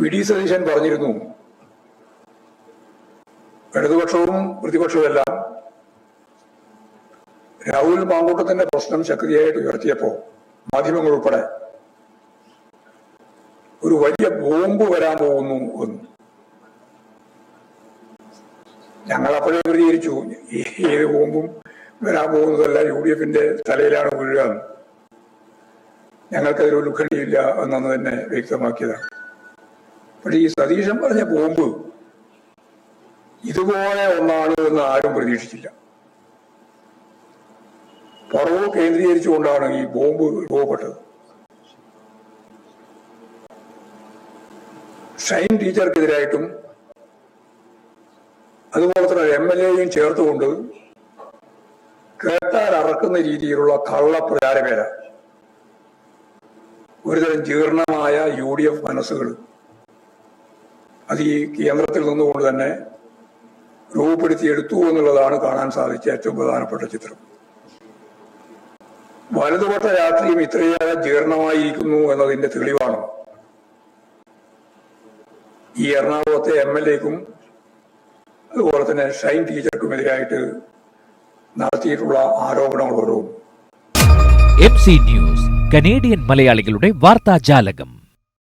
V D Satheesan പറഞ്ഞിരുന്നു. ഇടതുപക്ഷവും പ്രതിപക്ഷവും എല്ലാം രാഹുൽ മാങ്കൂട്ടത്തിന്റെ പ്രശ്നം ശക്തിയായിട്ട് ഉയർത്തിയപ്പോ മാധ്യമങ്ങൾ ഉൾപ്പെടെ ഒരു വലിയ ബോംബ് വരാൻ പോകുന്നു എന്ന്. ഞങ്ങൾ അപ്പോഴേ പ്രതികരിച്ചു. ഏത് ബോംബും വരാൻ പോകുന്നതല്ല യു ഡി എഫിന്റെ തലയിലാണ് വീഴുക എന്ന്. ഞങ്ങൾക്കതിൽ ഉത്കണ്ഠയില്ല എന്നന്ന് തന്നെ വ്യക്തമാക്കിയതാണ്. പക്ഷെ ഈ സതീശൻ പറഞ്ഞ ബോംബ് ഇതുപോലെ ഒന്നാണ് എന്ന് ആരും പ്രതീക്ഷിച്ചില്ല. പറവ് കേന്ദ്രീകരിച്ചുകൊണ്ടാണ് ഈ ബോംബ് രൂപപ്പെട്ടത്. ഷൈൻ ടീച്ചർക്കെതിരായിട്ടും അതുപോലെ തന്നെ എം എൽ എയും ചേർത്തുകൊണ്ട് കേട്ടാൽ അറക്കുന്ന രീതിയിലുള്ള കള്ളപ്രചാരമേല. ഒരുതരം ജീർണമായ യു ഡി എഫ് മനസ്സുകൾ അത് ഈ കേന്ദ്രത്തിൽ നിന്നുകൊണ്ട് തന്നെ രൂപപ്പെടുത്തിയെടുത്തു എന്നുള്ളതാണ് കാണാൻ സാധിച്ച ഏറ്റവും പ്രധാനപ്പെട്ട ചിത്രം. വലതുപക്ഷ രാഷ്ട്രീയം ഇത്രയേറെ ജീർണമായിരിക്കുന്നു എന്നതിന്റെ തെളിവാണ്. ഈ എറണാകുളത്തെ എം എൽ എക്കും അതുപോലെ തന്നെ ഷൈൻ ടീച്ചർക്കുമെതിരായിട്ട് നടത്തിയിട്ടുള്ള ആരോപണങ്ങൾ ഓരോ എം സി ന്യൂസ് കനേഡിയൻ മലയാളികളുടെ വാർത്താജാലകം.